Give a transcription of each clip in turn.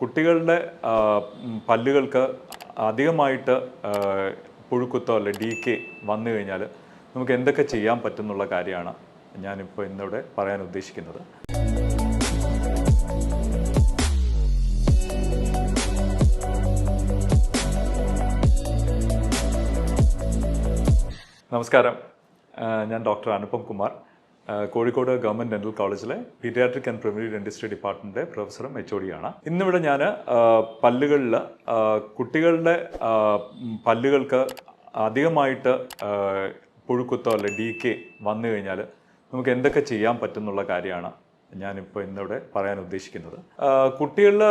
കുട്ടികളുടെ പല്ലുകൾക്ക് അധികമായിട്ട് പുഴുക്കുത്തോ അല്ലെ ഡി കെ വന്നു കഴിഞ്ഞാൽ നമുക്ക് എന്തൊക്കെ ചെയ്യാൻ പറ്റുന്നുള്ള കാര്യമാണ് ഞാനിപ്പോൾ ഇന്നിവിടെ പറയാൻ ഉദ്ദേശിക്കുന്നത്. നമസ്കാരം. ഞാൻ doctor Anupam Kumar. Kozhikode government dental കോളേജിലെ paediatric and primary dentistry department പ്രൊഫസറും H O ഡിയാണ് ഇന്നിവിടെ ഞാൻ പല്ലുകളിൽ കുട്ടികളുടെ പല്ലുകൾക്ക് അധികമായിട്ട് പുഴുക്കുത്തോ അല്ലെ ഡി കെ വന്നു കഴിഞ്ഞാൽ നമുക്ക് എന്തൊക്കെ ചെയ്യാൻ പറ്റുന്നുള്ള കാര്യമാണ് ഞാനിപ്പോൾ ഇന്നിവിടെ പറയാൻ ഉദ്ദേശിക്കുന്നത്. കുട്ടികളിൽ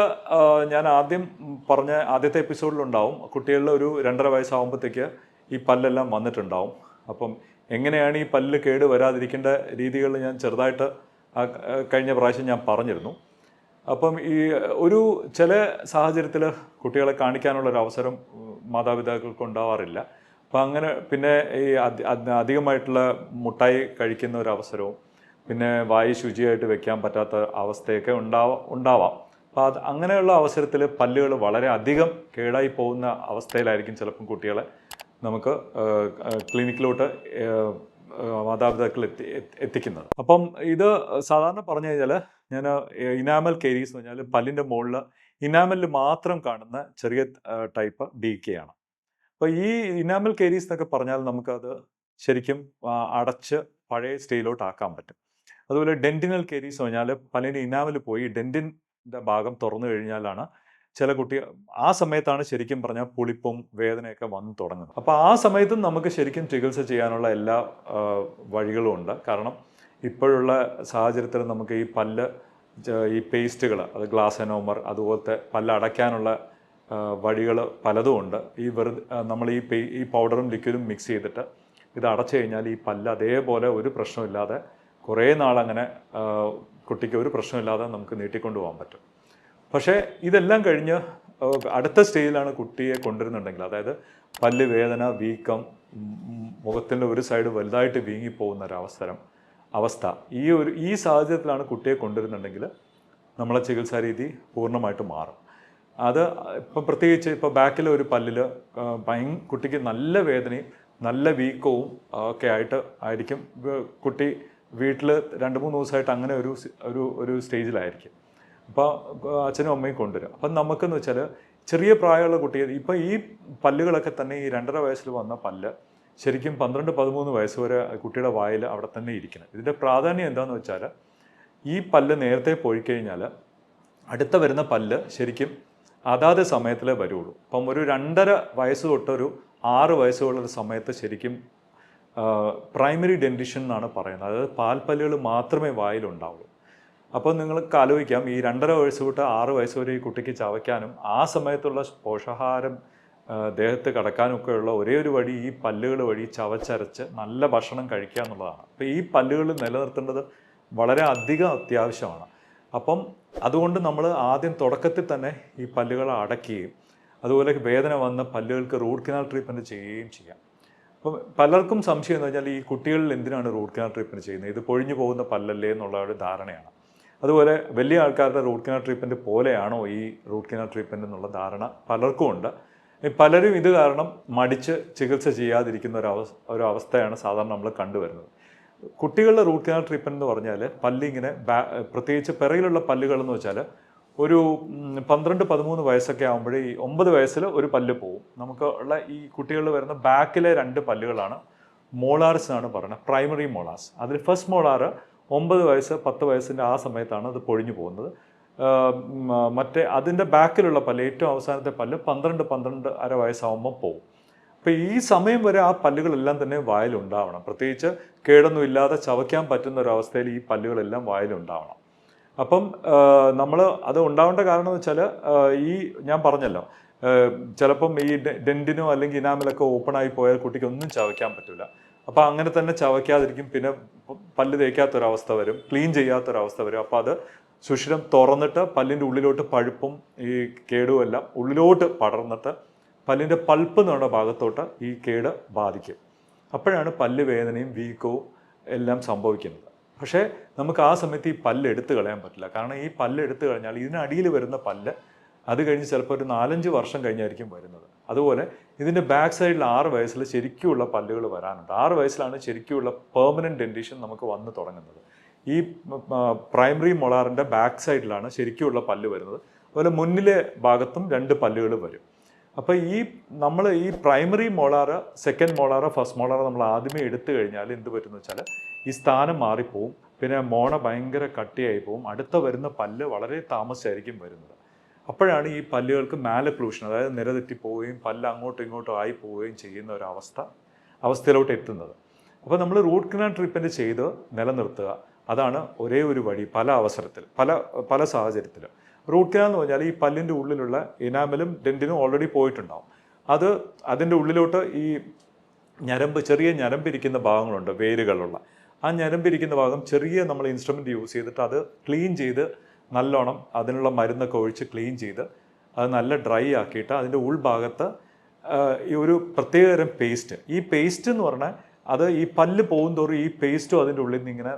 ഞാൻ ആദ്യം പറഞ്ഞ ആദ്യത്തെ എപ്പിസോഡിലുണ്ടാവും കുട്ടികളിൽ ഒരു രണ്ടര വയസ്സാകുമ്പോഴത്തേക്ക് ഈ പല്ലെല്ലാം വന്നിട്ടുണ്ടാവും. അപ്പം എങ്ങനെയാണ് ഈ പല്ല് കേട് വരാതിരിക്കേണ്ട രീതികൾ ഞാൻ ചെറുതായിട്ട് കഴിഞ്ഞ പ്രാവശ്യം ഞാൻ പറഞ്ഞിരുന്നു. അപ്പം ഈ ഒരു ചില സാഹചര്യത്തിൽ കുട്ടികളെ കാണിക്കാനുള്ള ഒരു അവസരം മാതാപിതാക്കൾക്ക് ഉണ്ടാവാറില്ല. അപ്പം അങ്ങനെ പിന്നെ ഈ അധി- അധി- അധികമായിട്ടുള്ള മുട്ടായി കഴിക്കുന്ന ഒരു അവസരവും പിന്നെ വായു ശുചിയായിട്ട് വെക്കാൻ പറ്റാത്ത അവസ്ഥയൊക്കെ ഉണ്ടാവാം ഉണ്ടാവാം. അപ്പോൾ അത് അങ്ങനെയുള്ള അവസരത്തിൽ പല്ലുകൾ വളരെ അധികം കേടായി പോകുന്ന അവസ്ഥയിലായിരിക്കും ചിലപ്പം കുട്ടികളെ നമുക്ക് ക്ലിനിക്കിലോട്ട് മാതാപിതാക്കൾ എത്തി എത്തി- എത്തിക്കുന്നത്. അപ്പം ഇത് സാധാരണ പറഞ്ഞു കഴിഞ്ഞാൽ ഞാൻ ഇനാമൽ കേരീസ് എന്ന് പറഞ്ഞാൽ പല്ലിന്റെ മുകളിൽ ഇനാമലിൽ മാത്രം കാണുന്ന ചെറിയ ടൈപ്പ് ഡി കെ ആണ്. അപ്പോൾ ഈ ഇനാമൽ കേരീസ് എന്നൊക്കെ പറഞ്ഞാൽ നമുക്കത് ശരിക്കും അടച്ച് പഴയ സ്റ്റേയിലോട്ട് ആക്കാൻ പറ്റും. അതുപോലെ ഡെന്റിനൽ കേരീസ് എന്ന് പറഞ്ഞാൽ പല്ലിന്റെ ഇനാമൽ പോയി ഡെന്റിന്റെ ഭാഗം തുറന്നു കഴിഞ്ഞാലാണ് ചില കുട്ടി ആ സമയത്താണ് ശരിക്കും പറഞ്ഞാൽ പുളിപ്പും വേദനയൊക്കെ വന്നു തുടങ്ങുന്നത്. അപ്പോൾ ആ സമയത്തും നമുക്ക് ശരിക്കും ചികിത്സ ചെയ്യാനുള്ള എല്ലാ വഴികളും ഉണ്ട്. കാരണം ഇപ്പോഴുള്ള സാഹചര്യത്തിൽ നമുക്ക് ഈ പല്ല് ഈ പേസ്റ്റുകൾ അത് ഗ്ലാസ് എനോമർ അതുപോലത്തെ പല്ല് അടയ്ക്കാനുള്ള വഴികൾ പലതും ഉണ്ട്. ഈ വെറുതെ നമ്മൾ ഈ പേ ഈ പൗഡറും ലിക്വിഡും മിക്സ് ചെയ്തിട്ട് ഇത് അടച്ചു കഴിഞ്ഞാൽ ഈ പല്ല് അതേപോലെ ഒരു പ്രശ്നമില്ലാതെ കുറേ നാളങ്ങനെ കുട്ടിക്ക് ഒരു പ്രശ്നമില്ലാതെ നമുക്ക് നീട്ടിക്കൊണ്ടു പോകാൻ പറ്റും. പക്ഷേ ഇതെല്ലാം കഴിഞ്ഞ് അടുത്ത സ്റ്റേജിലാണ് കുട്ടിയെ കൊണ്ടുവരുന്നുണ്ടെങ്കിൽ അതായത് പല്ല് വേദന വീക്കം മുഖത്തിന്റെ ഒരു സൈഡ് വലുതായിട്ട് വീങ്ങിപ്പോകുന്ന ഒരു അവസരം അവസ്ഥ ഈ ഒരു ഈ സാഹചര്യത്തിലാണ് കുട്ടിയെ കൊണ്ടുവരുന്നുണ്ടെങ്കിൽ നമ്മളെ ചികിത്സാ രീതി പൂർണമായിട്ട് മാറും. അത് ഇപ്പം പ്രത്യേകിച്ച് ഇപ്പോൾ ബാക്കിൽ ഒരു പല്ലിൽ ഭയ കുട്ടിക്ക് നല്ല വേദനയും നല്ല വീക്കവും ഒക്കെ ആയിട്ട് ആയിരിക്കും കുട്ടി വീട്ടിൽ രണ്ട് മൂന്ന് ദിവസമായിട്ട് അങ്ങനെ ഒരു ഒരു ഒരു സ്റ്റേജിലായിരിക്കും. അപ്പോൾ അച്ഛനും അമ്മയും കൊണ്ടുവരും. അപ്പം നമുക്കെന്ന് വെച്ചാൽ ചെറിയ പ്രായമുള്ള കുട്ടിയെ ഇപ്പം ഈ പല്ലുകളൊക്കെ തന്നെ ഈ രണ്ടര വയസ്സിൽ വന്ന പല്ല് ശരിക്കും പന്ത്രണ്ട് പതിമൂന്ന് വയസ്സ് വരെ കുട്ടിയുടെ വായിൽ അവിടെ തന്നെ ഇരിക്കണം. ഇതിന്റെ പ്രാധാന്യം എന്താണെന്ന് വെച്ചാൽ ഈ പല്ല് നേരത്തെ പോയി കഴിഞ്ഞാൽ അടുത്ത വരുന്ന പല്ല് ശരിക്കും അതാത് സമയത്തിലേ വരുള്ളൂ. അപ്പം ഒരു രണ്ടര വയസ്സ് തൊട്ടൊരു ആറ് വയസ്സുള്ള സമയത്ത് ശരിക്കും പ്രൈമറി ഡെന്റിഷൻ എന്നാണ് പറയുന്നത്. അതായത് പാൽപ്പല്ലുകൾ മാത്രമേ വായിലുണ്ടാവുള്ളൂ. അപ്പോൾ നിങ്ങൾ ആലോചിക്കാം ഈ രണ്ടര വയസ്സ് തൊട്ട് ആറ് വയസ്സ് വരെ ഈ കുട്ടിക്ക് ചവയ്ക്കാനും ആ സമയത്തുള്ള പോഷകാഹാരം ദേഹത്ത് കടക്കാനൊക്കെയുള്ള ഒരേ ഒരു വഴി ഈ പല്ലുകൾ വഴി ചവച്ചരച്ച് നല്ല ഭക്ഷണം കഴിക്കുക എന്നുള്ളതാണ്. അപ്പോൾ ഈ പല്ലുകൾ നിലനിർത്തേണ്ടത് വളരെ അധികം അത്യാവശ്യമാണ്. അപ്പം അതുകൊണ്ട് നമ്മൾ ആദ്യം തുടക്കത്തിൽ തന്നെ ഈ പല്ലുകൾ അടയ്ക്കുകയും അതുപോലെ വേദന വന്ന പല്ലുകൾക്ക് റൂട്ട് കനാൽ ട്രീറ്റ്മെന്റ് ചെയ്യുകയും ചെയ്യാം. അപ്പം പലർക്കും സംശയം എന്ന് പറഞ്ഞാൽ ഈ കുട്ടികളിൽ എന്തിനാണ് റൂട്ട് കനാൽ ട്രീറ്റ്മെന്റ് ചെയ്യുന്നത്? ഇത് പൊഴിഞ്ഞു പോകുന്ന പല്ലല്ലേ എന്നുള്ള ഒരു ധാരണയാണ്. അതുപോലെ വലിയ ആൾക്കാരുടെ റൂട്ട് കനാൽ ട്രീറ്റ്മെന്റ് പോലെയാണോ ഈ റൂട്ട് കനാൽ ട്രീറ്റ്മെന്റ് എന്നുള്ള ധാരണ പലർക്കും ഉണ്ട്. പലരും ഇത് കാരണം മടിച്ച് ചികിത്സ ചെയ്യാതിരിക്കുന്ന ഒരു അവസ്ഥ ഒരു അവസ്ഥയാണ് സാധാരണ നമ്മൾ കണ്ടുവരുന്നത്. കുട്ടികളുടെ റൂട്ട് കനാൽ ട്രീറ്റ്മെന്റ് എന്ന് പറഞ്ഞാൽ പല്ലിങ്ങനെ ബാ പ്രത്യേകിച്ച് പിറകിലുള്ള പല്ലുകളെന്ന് വെച്ചാൽ ഒരു പന്ത്രണ്ട് പതിമൂന്ന് വയസ്സൊക്കെ ആകുമ്പോഴേ ഈ ഒമ്പത് വയസ്സിൽ ഒരു പല്ല് പോവും. നമുക്ക് ഉള്ള ഈ കുട്ടികളിൽ വരുന്ന ബാക്കിലെ രണ്ട് പല്ലുകളാണ് മോളാർസ് എന്നാണ് പറയുന്നത്. Primary molars. അതിൽ ഫസ്റ്റ് മോളാറ് ഒമ്പത് വയസ്സ് പത്ത് വയസ്സിന്റെ ആ സമയത്താണ് അത് പൊഴിഞ്ഞു പോകുന്നത്. മറ്റേ അതിന്റെ ബാക്കിലുള്ള പല്ല് ഏറ്റവും അവസാനത്തെ പല്ല് പന്ത്രണ്ട് പന്ത്രണ്ട് അര വയസ്സാകുമ്പോൾ പോകും അപ്പോൾ ഈ സമയം വരെ ആ പല്ലുകളെല്ലാം തന്നെ വായിലുണ്ടാവണം. പ്രത്യേകിച്ച് കേടൊന്നും ഇല്ലാതെ ചവയ്ക്കാൻ പറ്റുന്ന ഒരു അവസ്ഥയിൽ ഈ പല്ലുകളെല്ലാം വായിലുണ്ടാവണം. അപ്പം നമ്മൾ അത് ഉണ്ടാവേണ്ട കാരണം എന്ന് വെച്ചാൽ ഈ ഞാൻ പറഞ്ഞല്ലോ ചിലപ്പം ഈ ഡെന്റിനോ അല്ലെങ്കിൽ ഇനാമിലൊക്കെ ഓപ്പൺ ആയി പോയാൽ കുട്ടിക്ക് ഒന്നും ചവയ്ക്കാൻ പറ്റില്ല അപ്പോൾ അങ്ങനെ തന്നെ ചവയ്ക്കാതിരിക്കും. പിന്നെ പല്ല് തേക്കാത്തൊരവസ്ഥ വരും. ക്ലീൻ ചെയ്യാത്തൊരവസ്ഥ വരും. അപ്പോൾ അത് സുഷിരം തുറന്നിട്ട് പല്ലിന്റെ ഉള്ളിലോട്ട് പഴുപ്പും ഈ കേടും എല്ലാം ഉള്ളിലോട്ട് പടർന്നിട്ട് പല്ലിന്റെ പൾപ്പ് എന്ന് ഭാഗത്തോട്ട് ഈ കേട് ബാധിക്കും. അപ്പോഴാണ് പല്ല് വേദനയും വീക്കവും എല്ലാം സംഭവിക്കുന്നത്. പക്ഷേ നമുക്ക് ആ സമയത്ത് ഈ പല്ല് എടുത്തു കളയാൻ പറ്റില്ല. കാരണം ഈ പല്ല് എടുത്തു കഴിഞ്ഞാൽ ഇതിനടിയിൽ വരുന്ന പല്ല് അത് കഴിഞ്ഞ് ചിലപ്പോൾ ഒരു നാലഞ്ച് വർഷം കഴിഞ്ഞായിരിക്കും വരുന്നത്. അതുപോലെ ഇതിന്റെ ബാക്ക് സൈഡിൽ ആറ് വയസ്സിൽ ശരിക്കുമുള്ള പല്ലുകൾ വരാനുണ്ട്. ആറ് വയസ്സിലാണ് ശരിക്കുമുള്ള പെർമനന്റ് ഡെന്റീഷൻ നമുക്ക് വന്ന് തുടങ്ങുന്നത്. ഈ പ്രൈമറി മൊളാറിന്റെ ബാക്ക് സൈഡിലാണ് ശരിക്കുമുള്ള പല്ല് വരുന്നത്. അതുപോലെ മുന്നിലെ ഭാഗത്തും രണ്ട് പല്ലുകൾ വരും. അപ്പോൾ ഈ നമ്മൾ ഈ primary molar second molar first molar നമ്മൾ ആദ്യമേ എടുത്തു കഴിഞ്ഞാൽ എന്ത് പറ്റുമെന്ന് വെച്ചാൽ ഈ സ്ഥാനം മാറിപ്പോവും. പിന്നെ മോണ ഭയങ്കര കട്ടിയായി പോവും. അടുത്ത വരുന്ന പല്ല് വളരെ താമസിച്ചായിരിക്കും വരുന്നത്. അപ്പോഴാണ് ഈ പല്ലുകൾക്ക് മാലക്ലൂഷൻ അതായത് നിരതെറ്റി പോവുകയും പല്ല് അങ്ങോട്ടും ഇങ്ങോട്ടും ആയി പോവുകയും ചെയ്യുന്ന ഒരു അവസ്ഥ അവസ്ഥയിലോട്ട് എത്തുന്നത്. അപ്പോൾ നമ്മൾ റൂട്ട് കനാൽ ട്രീറ്റ്മെന്റ് ചെയ്ത് നിലനിർത്തുക. അതാണ് ഒരേ ഒരു വഴി പല അവസരത്തിൽ പല പല സാഹചര്യത്തിലും റൂട്ട് കനാൽ എന്ന് പറഞ്ഞാൽ ഈ പല്ലിന്റെ ഉള്ളിലുള്ള ഇനാമലും ഡെന്റിനും ഓൾറെഡി പോയിട്ടുണ്ടാവും. അത് അതിന്റെ ഉള്ളിലോട്ട് ഈ ഞരമ്പ് ചെറിയ ഞരമ്പിരിക്കുന്ന ഭാഗങ്ങളുണ്ട് വേരുകളുള്ള. ആ ഞരമ്പിരിക്കുന്ന ഭാഗം ചെറിയ നമ്മൾ ഇൻസ്ട്രുമെന്റ് യൂസ് ചെയ്തിട്ട് അത് ക്ലീൻ ചെയ്ത് നല്ലോണം അതിനുള്ള മരുന്നൊക്കെ ഒഴിച്ച് ക്ലീൻ ചെയ്ത് അത് നല്ല ഡ്രൈ ആക്കിയിട്ട് അതിന്റെ ഉൾഭാഗത്ത് ഈ ഒരു പ്രത്യേകതരം പേസ്റ്റ്. ഈ പേസ്റ്റ് എന്ന് പറഞ്ഞാൽ അത് ഈ പല്ല് പോകും തോറും ഈ പേസ്റ്റും അതിന്റെ ഉള്ളിൽ നിന്ന് ഇങ്ങനെ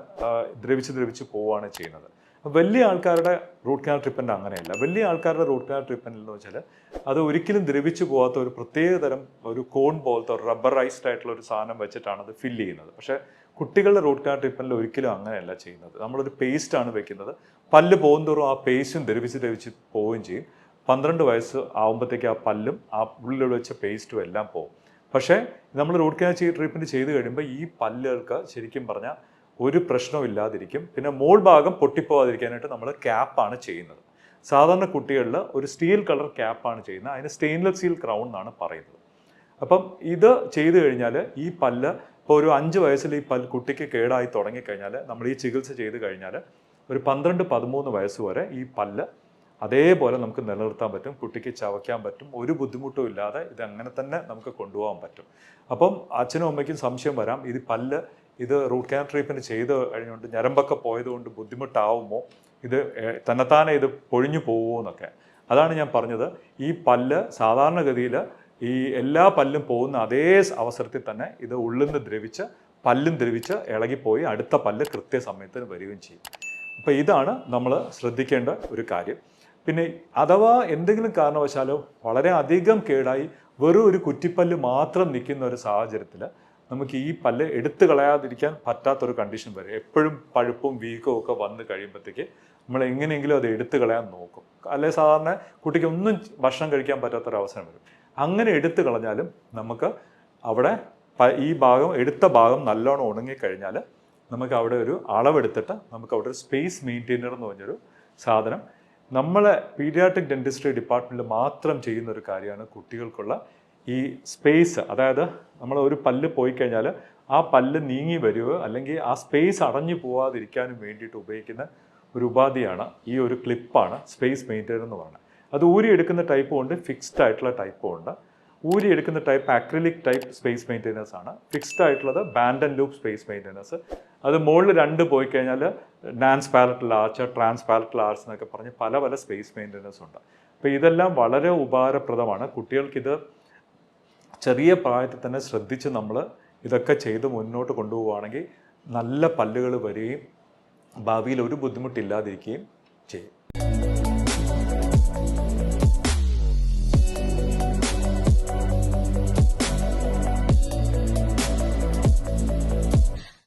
ദ്രവിച്ച് ദ്രവിച്ച് പോവുകയാണ് ചെയ്യുന്നത്. വലിയ ആൾക്കാരുടെ റൂട്ട് കനാൽ ട്രീറ്റ്മെന്റ് അങ്ങനെയല്ല. വലിയ ആൾക്കാരുടെ റൂട്ട് കനാൽ ട്രീറ്റ്മെന്റ് എന്ന് വെച്ചാൽ അത് ഒരിക്കലും ദ്രവിച്ചു പോകാത്ത ഒരു പ്രത്യേകതരം ഒരു കോൺ പോലത്തെ റബ്ബറൈസ്ഡ് ആയിട്ടുള്ള ഒരു സാധനം വെച്ചിട്ടാണ് അത് ഫില്ല് ചെയ്യുന്നത്. പക്ഷേ കുട്ടികളുടെ റൂട്ട് കാർഡ് ട്രീറ്റ്മെന്റിൽ ഒരിക്കലും അങ്ങനെയല്ല ചെയ്യുന്നത്. നമ്മളൊരു പേസ്റ്റ് ആണ് വെക്കുന്നത്. പല്ല് പോകുന്തോറും ആ പേസ്റ്റും ദ്രവിച്ച് ദ്രവിച്ച് പോവുകയും ചെയ്യും. പന്ത്രണ്ട് വയസ്സ് ആകുമ്പോഴത്തേക്ക് ആ പല്ലും ആ ഉള്ളിൽ വെച്ച പേസ്റ്റും എല്ലാം പോകും. പക്ഷേ നമ്മൾ റൂട്ട് കനാൽ ട്രീറ്റ്മെന്റ് ചെയ്ത് കഴിയുമ്പോൾ ഈ പല്ലുകൾക്ക് ശരിക്കും പറഞ്ഞാൽ ഒരു പ്രശ്നവും ഇല്ലാതിരിക്കും. പിന്നെ മോൾ ഭാഗം പൊട്ടിപ്പോവാതിരിക്കാനായിട്ട് നമ്മൾ ക്യാപ്പാണ് ചെയ്യുന്നത്. സാധാരണ കുട്ടികളിൽ ഒരു സ്റ്റീൽ കളർ ക്യാപ്പാണ് ചെയ്യുന്നത്. അതിന് സ്റ്റെയിൻലെസ് സ്റ്റീൽ ക്രൗൺ എന്നാണ് പറയുന്നത്. അപ്പം ഇത് ചെയ്തു കഴിഞ്ഞാൽ ഈ പല്ല് ഇപ്പോൾ ഒരു അഞ്ച് വയസ്സിൽ ഈ പൽ കുട്ടിക്ക് കേടായി തുടങ്ങിക്കഴിഞ്ഞാൽ നമ്മൾ ഈ ചികിത്സ ചെയ്ത് കഴിഞ്ഞാൽ ഒരു പന്ത്രണ്ട് പതിമൂന്ന് വയസ്സ് വരെ ഈ പല്ല് അതേപോലെ നമുക്ക് നിലനിർത്താൻ പറ്റും കുട്ടിക്ക് ചവയ്ക്കാൻ പറ്റും ഒരു ബുദ്ധിമുട്ടും ഇല്ലാതെ ഇത് അങ്ങനെ തന്നെ നമുക്ക് കൊണ്ടുപോകാൻ പറ്റും. അപ്പം അച്ഛനും അമ്മയ്ക്കും സംശയം വരാം ഇത് പല്ല് ഇത് റൂട്ട് കനാൽ ട്രീറ്റ്മെന്റ് ചെയ്ത് കഴിഞ്ഞുകൊണ്ട് ഞരമ്പൊക്കെ പോയതുകൊണ്ട് ബുദ്ധിമുട്ടാവുമോ? ഇത് തന്നെത്താനെ ഇത് പൊഴിഞ്ഞു പോവുമോ എന്നൊക്കെ. അതാണ് ഞാൻ പറഞ്ഞത്. ഈ പല്ല് സാധാരണഗതിയിൽ ഈ എല്ലാ പല്ലും പോകുന്ന അതേ അവസരത്തിൽ തന്നെ ഇത് ഉള്ളിൽ നിന്ന് ദ്രവിച്ച് പല്ലും ദ്രവിച്ച് ഇളകിപ്പോയി അടുത്ത പല്ല് കൃത്യസമയത്തിന് വരികയും ചെയ്യും. അപ്പോൾ ഇതാണ് നമ്മൾ ശ്രദ്ധിക്കേണ്ട ഒരു കാര്യം. പിന്നെ അഥവാ എന്തെങ്കിലും കാരണവശാലോ വളരെ അധികം കേടായി വെറും ഒരു കുറ്റിപ്പല്ല് മാത്രം നിൽക്കുന്ന ഒരു സാഹചര്യത്തിൽ നമുക്ക് ഈ പല്ല് എടുത്തു കളയാതിരിക്കാൻ പറ്റാത്തൊരു കണ്ടീഷൻ വരും എപ്പോഴും പഴുപ്പും വീക്കവും ഒക്കെ വന്ന് കഴിയുമ്പോഴത്തേക്ക് നമ്മൾ എങ്ങനെയെങ്കിലും അത് എടുത്തു കളയാൻ നോക്കും. അല്ലെ സാധാരണ കുട്ടിക്ക് ഒന്നും ഭക്ഷണം കഴിക്കാൻ പറ്റാത്തൊരവസരം വരും. അങ്ങനെ എടുത്തു കളഞ്ഞാലും നമുക്ക് അവിടെ ഈ ഭാഗം എടുത്ത ഭാഗം നല്ലോണം ഉണങ്ങിക്കഴിഞ്ഞാൽ നമുക്ക് അവിടെ ഒരു അളവെടുത്തിട്ട് നമുക്ക് അവിടെ ഒരു സ്പേസ് മെയിന്റെയിനർ എന്ന് പറഞ്ഞൊരു സാധനം നമ്മളെ പീഡിയാട്രിക് ഡെന്റിസ്ട്രി ഡിപ്പാർട്ട്മെന്റിൽ മാത്രം ചെയ്യുന്ന ഒരു കാര്യമാണ് കുട്ടികൾക്കുള്ള ഈ സ്പേസ് അതായത് നമ്മൾ ഒരു പല്ല് പോയി കഴിഞ്ഞാൽ ആ പല്ല് നീങ്ങി വരികയോ അല്ലെങ്കിൽ ആ സ്പേസ് അടഞ്ഞു പോവാതിരിക്കാനും വേണ്ടിയിട്ട് ഉപയോഗിക്കുന്ന ഒരു ഉപാധിയാണ് ഈ ഒരു ക്ലിപ്പാണ് സ്പേസ് മെയിന്റെയിനർ എന്ന് പറയുന്നത്. അത് ഊരി എടുക്കുന്ന ടൈപ്പും ഉണ്ട് ഫിക്സ്ഡ് ആയിട്ടുള്ള ടൈപ്പും ഉണ്ട്. ഊരി എടുക്കുന്ന type acrylic type space maintainers ആണ്. ഫിക്സ്ഡ് ആയിട്ടുള്ളത് band and loop space maintainers അത് മുകളിൽ രണ്ട് പോയി കഴിഞ്ഞാൽ Nance palatal arch trans palatal arch എന്നൊക്കെ പറഞ്ഞ് പല പല സ്പേസ് മെയിന്റെയിനേഴ്സ് ഉണ്ട്. അപ്പോൾ ഇതെല്ലാം വളരെ ഉപകാരപ്രദമാണ്. കുട്ടികൾക്കിത് ചെറിയ പ്രായത്തിൽ തന്നെ ശ്രദ്ധിച്ച് നമ്മൾ ഇതൊക്കെ ചെയ്ത് മുന്നോട്ട് കൊണ്ടുപോവുകയാണെങ്കിൽ നല്ല പല്ലുകൾ വരികയും ഭാവിയിൽ ഒരു ബുദ്ധിമുട്ടില്ലാതിരിക്കുകയും ചെയ്യും.